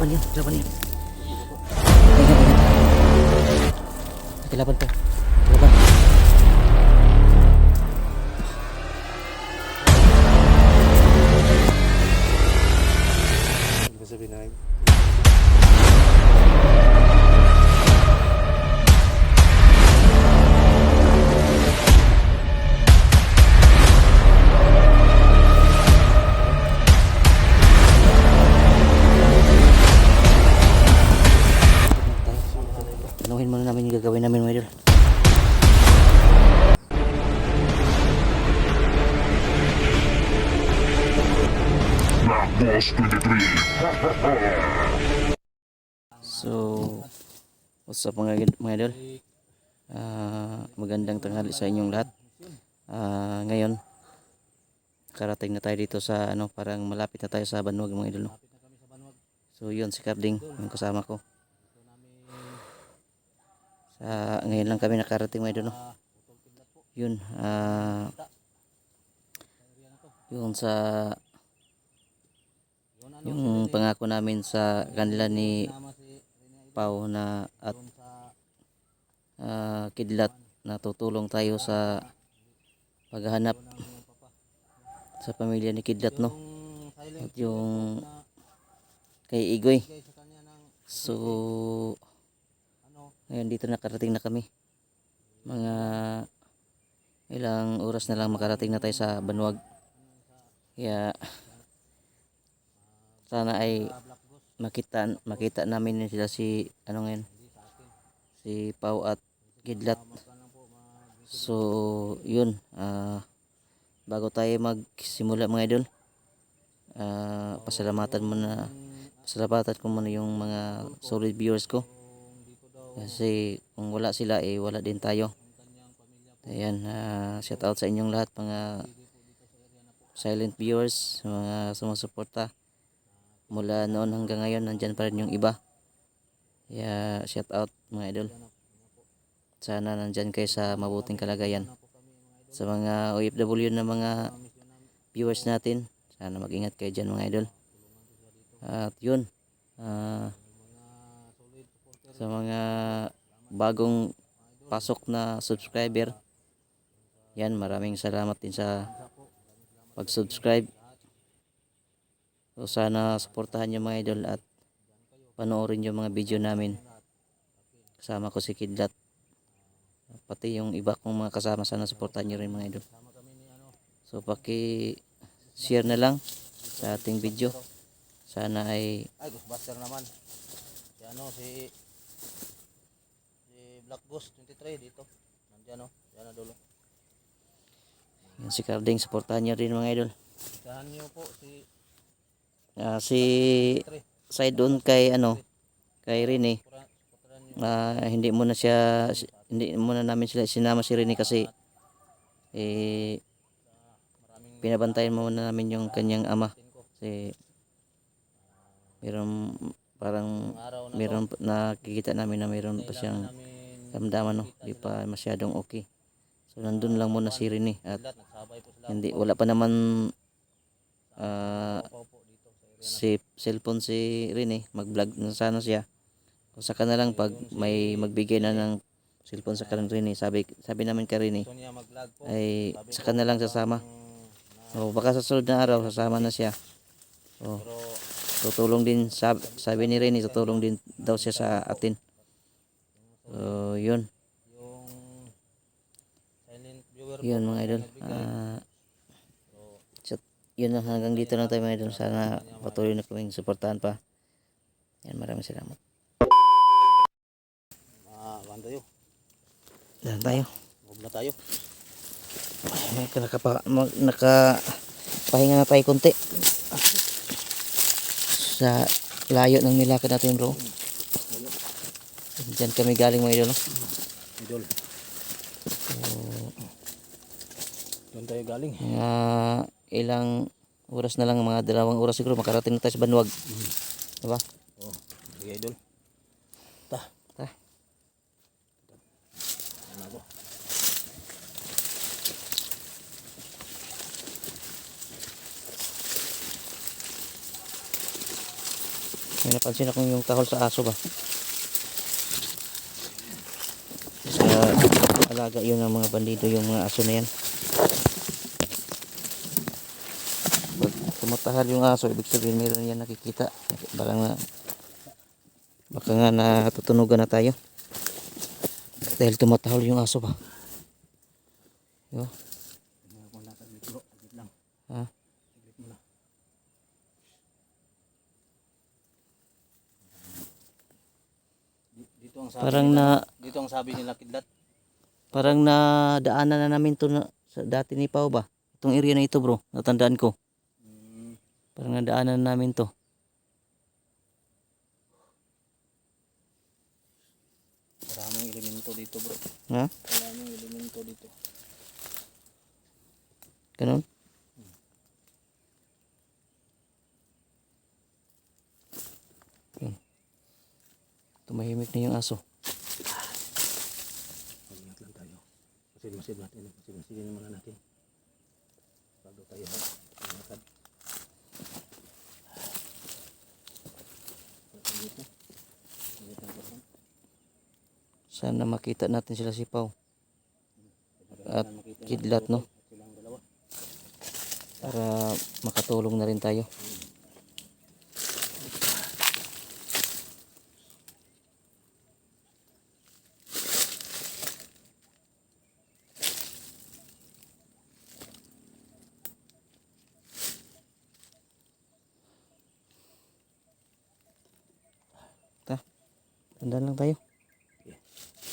Laban yan, laban yan. Ingat, ingat. Sige, Boss 23. So, what's up mga, mga idol? Ah, magandang tanghali sa inyong lahat. Ah, ngayon, karating na tayo dito sa ano, parang malapit na tayo sa Banwag mga idol. No? So, yun si Carding, yung kasama ko. Sa, ngayon lang kami nakarating mga idol. No? Yun, ah, yun sa yung pangako namin sa kanila ni Pau na at ah, kidlat na tutulong tayo sa paghahanap sa pamilya ni Kidlat no? At yung kay Igoy. So ngayon dito nakarating na kami. Mga ilang oras na lang makarating na tayo sa Banwag kaya sana ay makita makita namin sila si ano ngayon si Pau at Kidlat so yun ah bago tayo magsimula mga idol ah pasalamatan muna pasalamatan ko muna yung mga solid viewers ko. Kasi kung wala sila eh wala din tayo. Ayan ah shout out sa inyong lahat mga silent viewers mga sumusuporta mula noon hanggang ngayon nandyan pa rin yung iba. Kaya shout out mga idol. Sana nandyan kayo sa mabuting kalagayan. Sa mga OFW na mga viewers natin sana mag-ingat kayo dyan mga idol. At yun ah, sa mga bagong pasok na subscriber yan maraming salamat din sa pag-subscribe So sana suportahan nyo mga idol at panoorin yung mga video namin. Kasama ko si Kidlat. Pati yung iba kong mga kasama sana suportahan nyo rin mga idol. So paki share na lang sa ating video. Sana ay Ay, Ghostbuster naman. Si ano, si... Si Black Ghost 23 dito. Nandiyan o. Yan na dulo. yung si Carding suportahan nyo rin mga idol. Isahan niyo po si... Ah, si 3. side doon kay ano kay Rene niyo. ah, hindi muna siya si- hindi muna namin sila sinama si Rene kasi eh pinabantayan muna namin yung kanyang ama kasi meron parang meron nakikita namin na meron pa siyang damdaman no di pa masyadong okay so nandun lang muna si Rene at hindi wala pa naman ah, Opo, dito sa area. Si cellphone si Rene mag-vlog na sana siya. O saka na lang pag may magbigay na ng cellphone sa kanan Rene sabi sabi namin kay Rene Gusto niya mag-vlog po. ay saka na lang sasama. O baka sa sunod na araw sasama na siya. O Pero... tutulong din sabi, sabi ni Rene tutulong din daw siya sa atin. So yun. viewer po. yun mga idol. Ah, so, yun lang hanggang dito lang tayo mga idol sana patuloy na kaming suportahan pa yan maraming salamat kuhan tayo. Yan tayo Huwag na tayo. Ay, nakapa, mag, naka pahinga na tayo konti sa layo ng nilakad natin bro Diyan kami galing mga idol? Idol. Doon tayo galing. mga ilang oras na lang mga dalawang oras siguro makarating na tayo sa Banwag diba Oh, sige idol. Ta. Ta. Ano ako? May napansin akong yung tahol sa aso ba. Sa alaga yun ng mga bandido yung mga aso na yan. Pag tumatahal yung aso, ibig sabihin meron yan nakikita. Baka nga, baka nga natutunugan na tayo. Dahil tumatahol yung aso ba. Yo. Ha? Di- Dito ang sabi Parang nila, na dito ang sabi nila kidlat. parang nadaanan na namin to na, sa dati ni Pao ba? Itong area na ito bro, natandaan ko. Mm, Parang nadaanan na namin to. maraming elemento dito bro. Ha? Maraming elemento dito. Ganun? Yun. Tumahimik na yung aso. Mag-ingat lang tayo. Masid-masid natin. Masid-masidin muna natin. Bago tayo lakad. Ingat na. Ingat na ako. Sana makita natin sila si Pao. At kidlat no? Para makatulong na rin tayo. Ta. Tandaan lang tayo.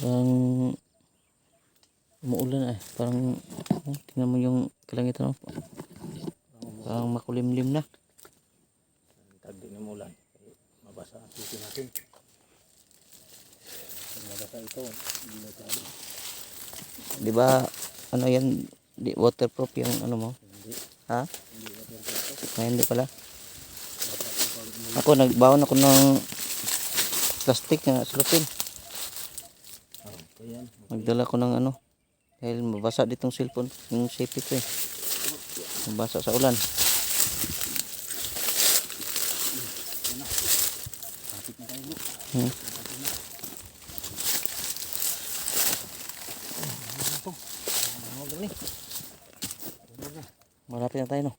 Parang umuulan eh. Parang oh, tingnan mo yung kalangitan. Oh. Parang makulimlim na. Tagdi ng ulan. Eh, Mabasa ang sisi natin. Mabasa ito. Di ba ano yan, di waterproof yung ano mo? Hindi. Ha? Hindi tayo. Ay, hindi pala. Ako nagbaon ako ng plastic na silupin. Magdala ko ng ano. Dahil mabasa ditong cellphone. Yung safety ko eh. Mabasa sa ulan. Kapit na tayo bro. Hmm. Malapit na tayo no.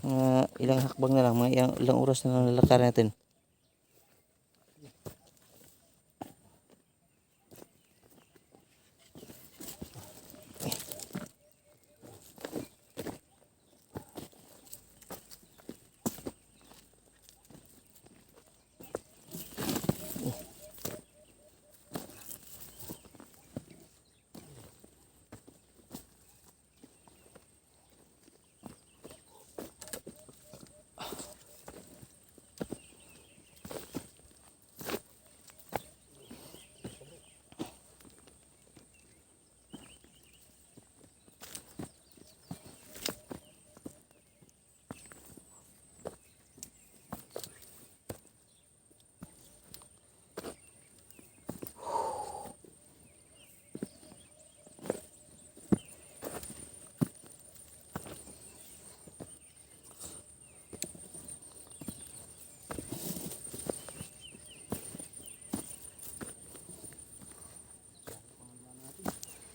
Mga ilang hakbang na lang. Mga ilang, ilang oras na lalakarin natin.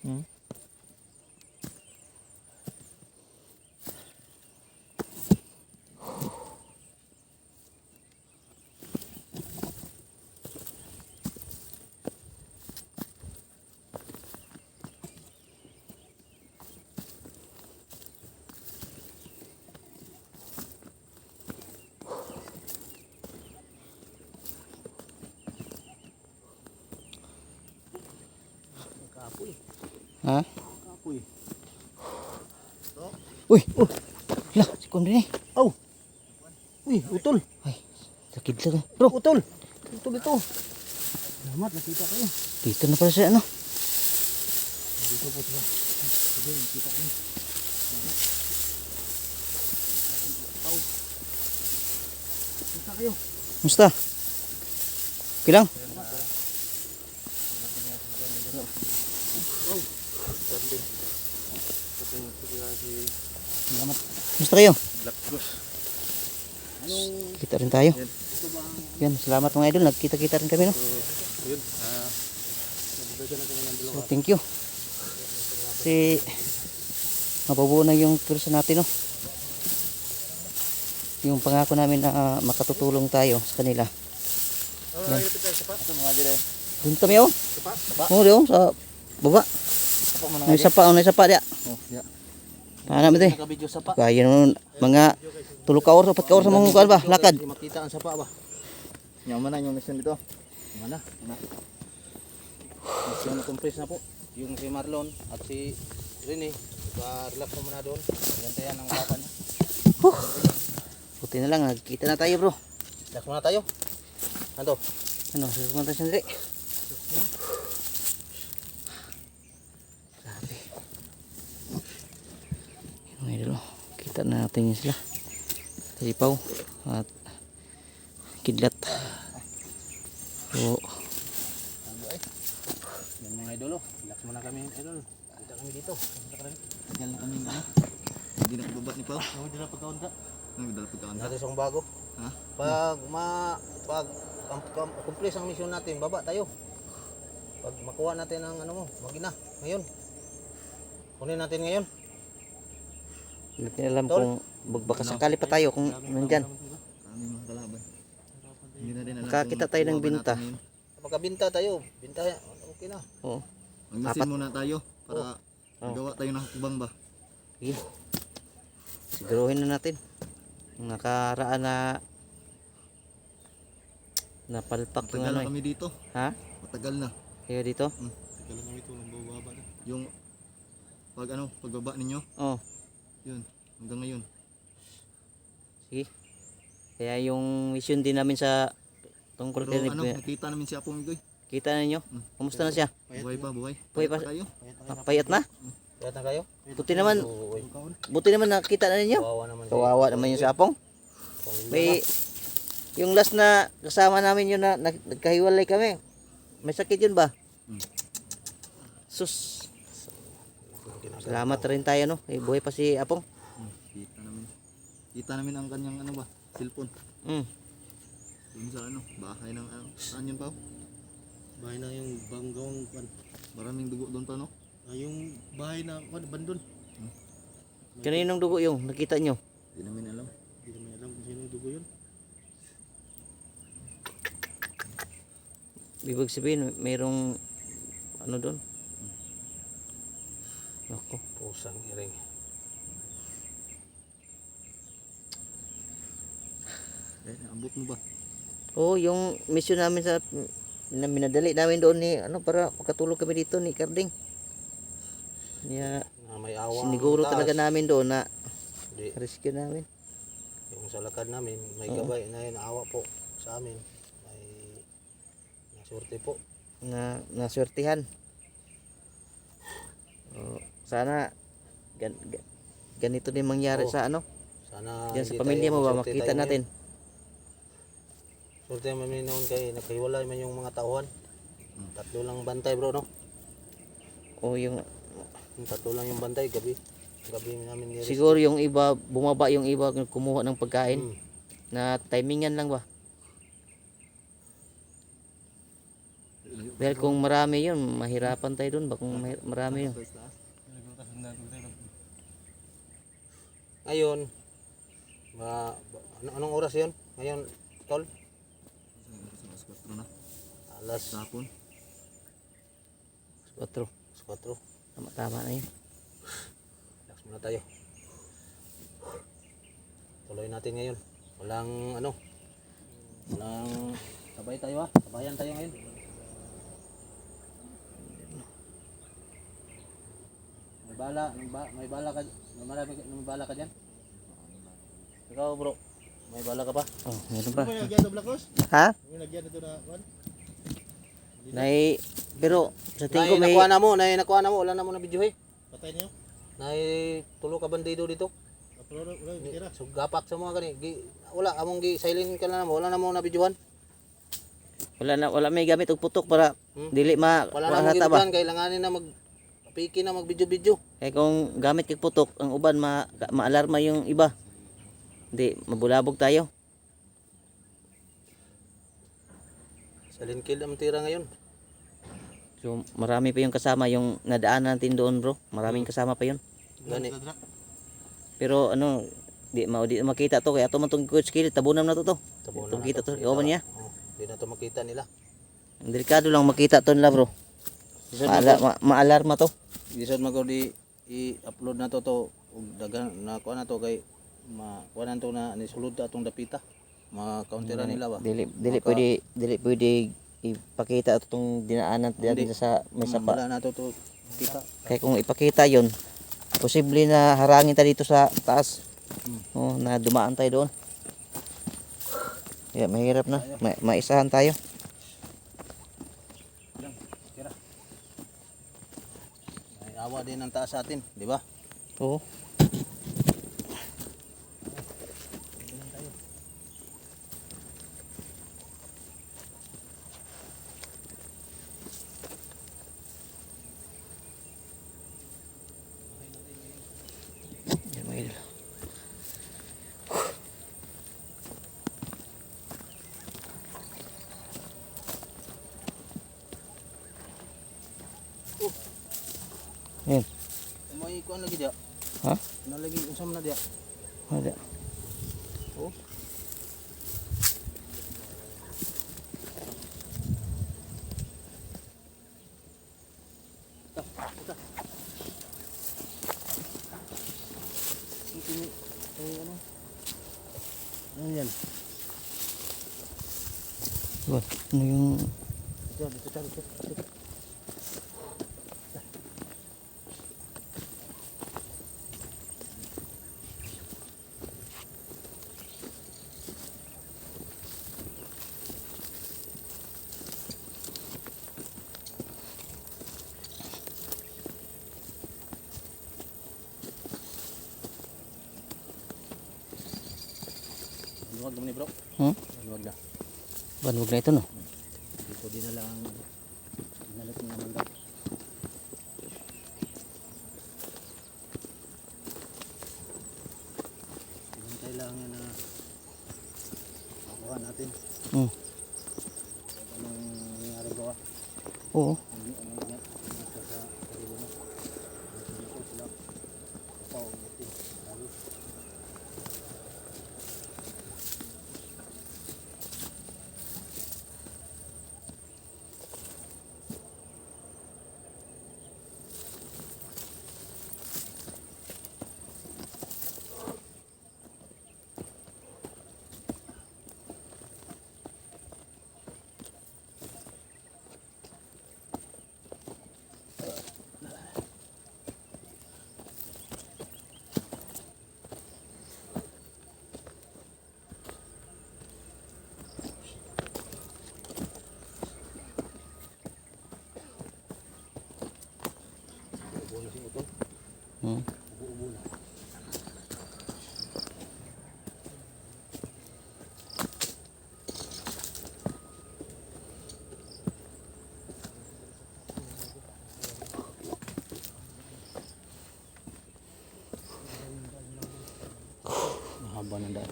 Hmm. Uy! Oh! Hala, si Kondre eh. Oh! Uy, utol. Ay, sakit lang. Bro, utol. Utol ito. Salamat, nakita kayo. Dito na pala siya ano. Dito po sila. Sige, nakita kayo. Nakita kayo. Musta? Okay lang? Salamat. Musta kayo? Black Ghost. Kita rin tayo. Yan, salamat mga idol. Nagkita-kita rin kami, no? Yun. Kami ng dalawa. So, thank you. Kasi, mabubuo na yung kurso natin, no? Yung pangako namin na ah, makatutulong tayo sa kanila. Oh, Yan. Doon kami, oh. Sapa? Sapa? Oh, doon, sa baba. Sapa mo na May sapa, oh, may sapa dia. Oh, ya. Paano mo, sapa. Kaya nun, mga tulo ka oras, apat ka oras mong kuwan ba? Lakad. Makita ang sapa ba? Yung mana yung mission dito. Mana? Mana? Mission compress na po. Yung si Marlon at si Rene. Pa-relax mo muna doon. Gantayan ang papa niya. Buti na lang, nagkita na tayo bro. Relax muna tayo. Ano? Ano, susunod tayo sandali. Grabe. Yung mga idol, oh. Kita na natin yun sila. Talipaw at kidlat. So? Yan mga idol oh. Relax muna kami idol. Kita kami dito. Kami. Yan lang kami ano. Hindi na kababat ni Pao. Ano dila pagkaunta? Ano, dala pagkaan Natin isang bago. Ha? Pag ma pag accomplish ang mission natin, baba tayo. Pag makuha natin ang ano mo, magina ngayon. Kunin natin ngayon. Hindi natin alam kung baka sakali pa tayo kung nandyan. Makakita tayo ng binta. natin yun. Kapag binta tayo, binta okay na. Oo. Magmasin Apat. muna tayo para Oh. magawa tayo ng hakbang ba. Sige. Siguruhin na natin. Nakaraan na napalpak yung Matagal ano na eh. kami dito. Ha? Matagal na. Kaya dito? Matagal na kami ito. Bababa na. Yung pag ano, pagbaba ninyo, Oh, yun. Hanggang ngayon. sige. Kaya yung mission din namin sa tungkol Pero kay ano, nakita namin si Apong Igoy. kita na ninyo. Kumusta na siya? Buhay pa, buhay. Buhay pa. Payat tayo. Ah, Payat na? Kaya na kayo? Buti naman, buti naman nakita na ninyo. kawawa naman. Kawawa naman yung sapong. May yung last na kasama namin yun na nag- nagkahiwalay kami. May sakit yun ba? Hmm. Sus. Salamat rin tayo no. Eh, buhay pa si Apong. Hmm, Kita namin. Kita namin ang kanyang ano ba, cellphone. Mm. Dun sa ano, bahay ng ano, saan yun Pao? Bahay na yung banggawang kwan. Maraming dugo doon pa no? Ah, yung bahay na kwan, bandon. Kaninong dugo yung nakita nyo? Hindi namin alam. Hindi naman alam kung sino dugo yun. Ibig sabihin, mayroong ano doon? Nako. Pusang iring. Eh, naabot mo ba? Oo, yung mission namin sa na minadali namin doon ni ano para makatulog kami dito ni Carding. Niya Na may awa. siniguro taas. talaga namin doon na Di, rescue namin. yung sa lakad namin, may Oo. gabay na inaawa po sa amin. May nasurte po. na naswertihan. Oh, sana gan, ga- ganito din mangyari Oo. sa ano, Sana diyan sa pamilya mo ba makita natin. Surte namin noon kay naghiwalay man yung mga tauhan. Tatlo lang bantay bro no? O yung Yung Tatlo lang yung bantay gabi. Gabi namin ni siguro yung iba bumaba yung iba kumuha ng pagkain Hmm. na timingan lang ba. Dahil kung marami yun, mahirapan tayo dun ba kung marami yun. Ngayon, ma, ano, anong oras yun? Ngayon, tol? Alas 4 na. Alas Tapon. 4. 4. Tama, tama na yun. Relax muna tayo. Tuloy natin ngayon. Walang ano. Walang sabay tayo ha. Sabayan tayo ngayon. May bala, may, ba, may bala ka, marami, ka- may bala ka dyan? Ikaw bro, may bala ka pa? Oh, meron pa. May nagyan na Black Rose? Ha? May nagyan na ito na kwan? Nay, pero sa tingin ko may nakuha na mo, nay, nakuha na mo, wala na mo na video eh. Patay niyo? Nay, tulo ka bandido dito. So gapak sa mga gani. Gi, wala among gi silent ka na mo. Wala na mo na videohan. wala na wala may gamit og putok para Hmm. dili ma Wala na mo kailanganin na mag Piki na magbidyo-bidyo. Kaya eh, kung gamit kay putok, ang uban ma maalarma yung iba. Hindi, mabulabog tayo. Sa linkil ang tira ngayon. So, marami pa yung kasama yung nadaanan natin doon, bro. Maraming mm-hmm. kasama pa yun. Gani. Pero ano, di ma makita to kaya ato man tong coach kilit tabunam na to to. Tabunam. Kita to, iwan niya. Oh, di na to makita nila. Ang delikado lang makita to nila, bro. Maala, ma maalarma to. Isod mag di i-upload na to to ug dagan na kuha na to kay ma kuha na to na ni sulod ta atong dapita. Ma-countera nila ba? Dili dili Maka- pwede dili pwede ipakita itong dinaanan dito sa may sapa. Wala na to to kita. Kaya kung ipakita yon posible na harangin tayo dito sa taas. Oh, na dumaan tayo doon. Kaya mahirap na. Ma maisahan tayo. Awa din ang taas sa atin, di ba? Oo. Yan, mga idol. Yan. May kuan lagi dia. Ha? Nalagi unsam na dia. Ada. Oh. Ano yan? Diba? Ano yung Dito, dito, dito, dito. Banwag na ito no? Dito din na lang nalit na naman daw. Hintay lang yan na makuha natin. Hmm. Anong nangyari gawa? Oo. Ano ano ingat? Nasa sa kalibo na. Dito sila. Papaw natin. Lalo. Ubo na si Utol. Hmm. Ubo-ubo na. Mahaba ng daan.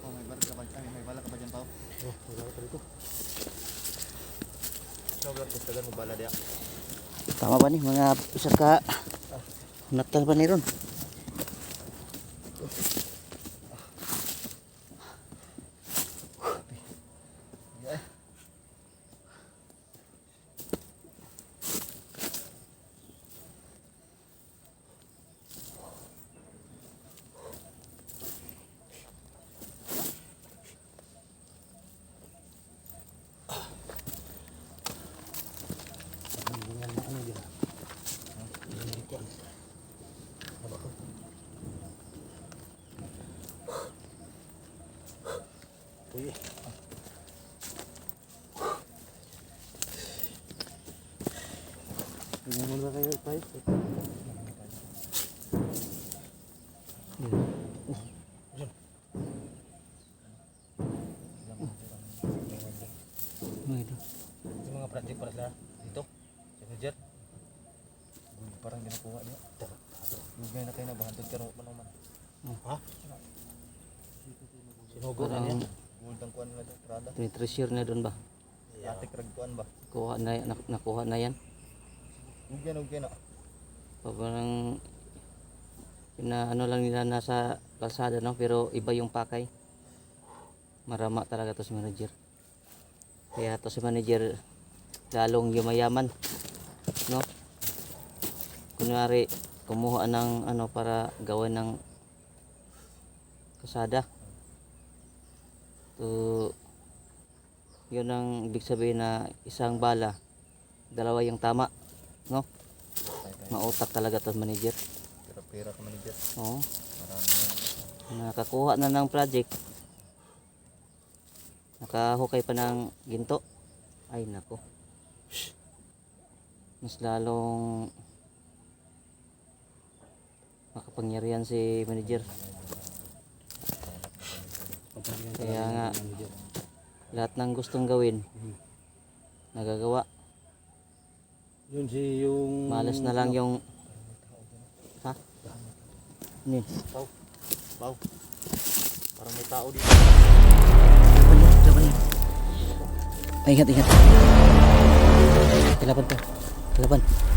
Oh, may bala ka ba? Ay, may bala ka ba dyan, Pao? Oh, Ikaw, Brad, gusto mo bala diya. Tama ba ni mga isa ka natan pa ni ron? Tingnan mo na kayo, tayo. Idol. yung mga project para sa dito. Sa Manager. Parang ginakuha niya. Lugay na kayo na bahantod ka rin man. Ha? Sinugo na Parang niya. Gold ang kuan nila dyan. Prada. tinitreasure na doon ba? Atik rag kuan ba? Kuha na, nak- nakuha na yan. Lugay na, lugay na. Pa- Parang na ano lang nila nasa kalsada no? Pero iba yung pakay. Marama talaga to si manager. Kaya to si manager lalong yumayaman no? Kunwari kumuha ng ano para gawin ng kasada to yun ang ibig sabihin na isang bala dalawa yung tama no mautak talaga to manager Pira-pira ka manager. Oo. Marami. Nakakuha na ng project. Nakahukay pa ng ginto. Ay nako. Mas lalong makapangyarihan si manager. Kaya nga lahat ng gustong gawin nagagawa. Yun si yung... Malas na lang yung ha? Ano yun? Wow. Parang may tao dito. Laban yan, laban yan. Ay, ingat, ingat. Kalaban to. Kalaban.